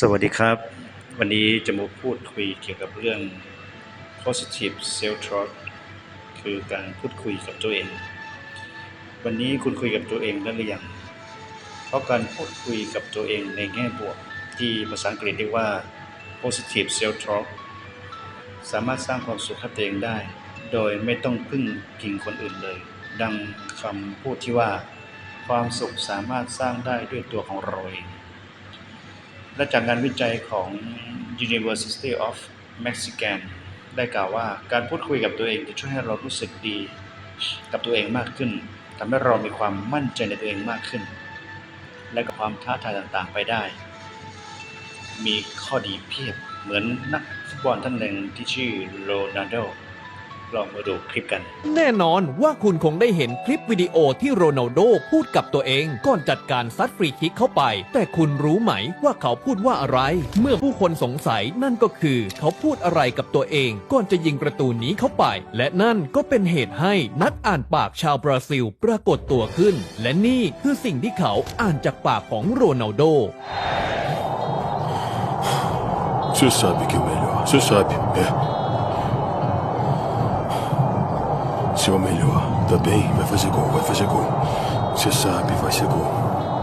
สวัสดีครับ วันนี้จะมาพูดคุยเกี่ยวกับเรื่อง positive self talk คือการพูดคุยกับตัวเอง วันนี้คุณคุยกับตัวเองได้หรือยังเพราะการพูดคุยกับตัวเองในแง่บวกที่ภาษาอังกฤษเรียกว่า positive self talk สามารถสร้างความสุขให้ตัวเองได้ โดยไม่ต้องพึ่งพิงคนอื่นเลย ดังคำพูดที่ว่า ความสุขสามารถสร้างได้ด้วยตัวของเราเอง และจากงานวิจัยของ University of Michigan ได้กล่าวว่าการพูดคุยกับตัวเองจะช่วยให้เรารู้สึกดีกับตัวเองมากขึ้นทำให้เรามีความมั่นใจในตัวเองมากขึ้น และกับความท้าทายต่างๆไปได้ มีข้อดีเพียบเหมือนนักฟุตบอลท่านหนึ่งที่ชื่อโรนัลโด ลองมาดูคลิปกัน แน่นอนว่าคุณคงได้เห็นคลิปวิดีโอที่โรนัลโดพูดกับตัวเอง ก่อนจัดการซัดฟรีคิกเข้าไป แต่คุณรู้ไหมว่าเขาพูดว่าอะไร เมื่อผู้คนสงสัยนั่นก็คือ เขาพูดอะไรกับตัวเอง ก่อนจะยิงประตูนี้เข้าไป และนั่นก็เป็นเหตุให้นักอ่านปากชาวบราซิลปรากฏตัวขึ้น และนี่คือสิ่งที่เขาอ่านจากปากของโรนัลโด Você sabe que é o melhor. Você sabe, é. O melhor. Tá bem? Vai fazer gol, vai fazer gol. Você sabe, vai ser gol.